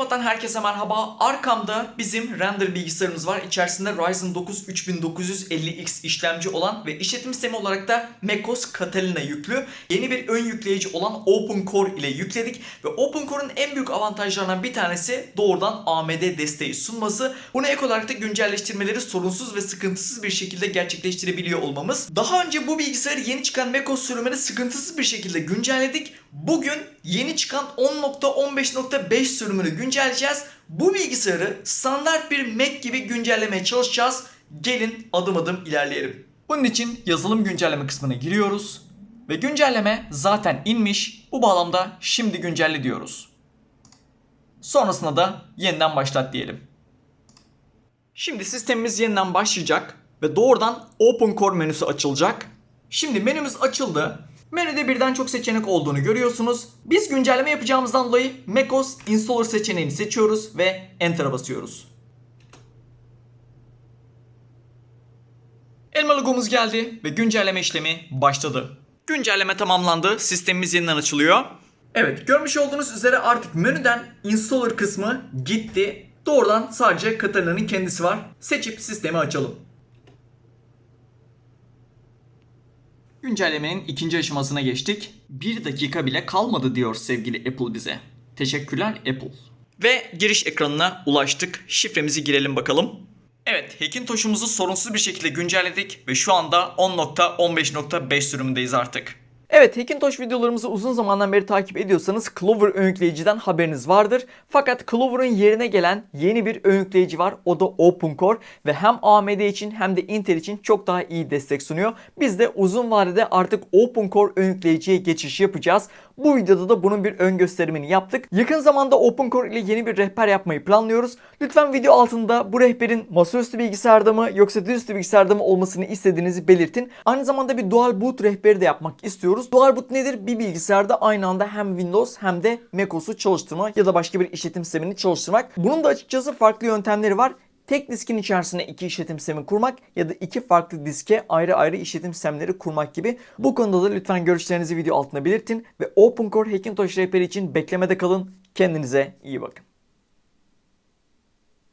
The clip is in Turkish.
Shopat'tan herkese merhaba. Arkamda bizim render bilgisayarımız var. İçerisinde Ryzen 9 3950X işlemci olan ve işletim sistemi olarak da MacOS Catalina yüklü. Yeni bir ön yükleyici olan OpenCore ile yükledik ve OpenCore'un en büyük avantajlarından bir tanesi doğrudan AMD desteği sunması. Buna ek olarak da güncelleştirmeleri sorunsuz ve sıkıntısız bir şekilde gerçekleştirebiliyor olmamız. Daha önce bu bilgisayarı yeni çıkan macOS sürümünü sıkıntısız bir şekilde güncelledik. Bugün yeni çıkan 10.15.5 sürümünü güncelleyeceğiz. Bu bilgisayarı standart bir Mac gibi güncellemeye çalışacağız. Gelin adım adım ilerleyelim. Bunun için yazılım güncelleme kısmına giriyoruz. Ve güncelleme zaten inmiş. Bu bağlamda şimdi güncelle diyoruz. Sonrasında da yeniden başlat diyelim. Şimdi sistemimiz yeniden başlayacak ve doğrudan Open Core menüsü açılacak. Şimdi menümüz açıldı. Menüde birden çok seçenek olduğunu görüyorsunuz. Biz güncelleme yapacağımızdan dolayı macOS Installer seçeneğini seçiyoruz ve Enter'a basıyoruz. Elma logomuz geldi ve güncelleme işlemi başladı. Güncelleme tamamlandı. Sistemimiz yeniden açılıyor. Evet görmüş olduğunuz üzere artık menüden installer kısmı gitti. Doğrudan sadece Katalina'nın kendisi var. Seçip sistemi açalım. Güncellemenin ikinci aşamasına geçtik. Bir dakika bile kalmadı diyor sevgili Apple bize. Teşekkürler Apple. Ve giriş ekranına ulaştık. Şifremizi girelim bakalım. Evet, Hackintosh'umuzu sorunsuz bir şekilde güncelledik ve şu anda 10.15.5 sürümündeyiz artık. Evet Hackintosh videolarımızı uzun zamandan beri takip ediyorsanız Clover ön yükleyiciden haberiniz vardır. Fakat Clover'ın yerine gelen yeni bir ön yükleyici var. O da OpenCore ve hem AMD için hem de Intel için çok daha iyi destek sunuyor. Biz de uzun vadede artık OpenCore ön yükleyiciye geçiş yapacağız. Bu videoda da bunun bir ön gösterimini yaptık. Yakın zamanda OpenCore ile yeni bir rehber yapmayı planlıyoruz. Lütfen video altında bu rehberin masaüstü bilgisayarda mı yoksa dizüstü bilgisayarda mı olmasını istediğinizi belirtin. Aynı zamanda bir dual boot rehberi de yapmak istiyoruz. Dual boot nedir? Bir bilgisayarda aynı anda hem Windows hem de macOS'u çalıştırma ya da başka bir işletim sistemini çalıştırmak. Bunun da açıkçası farklı yöntemleri var. Tek diskin içerisine iki işletim sistemi kurmak ya da iki farklı diske ayrı ayrı işletim sistemleri kurmak gibi. Bu konuda da lütfen görüşlerinizi video altına belirtin ve OpenCore Hackintosh rehberi için beklemede kalın. Kendinize iyi bakın.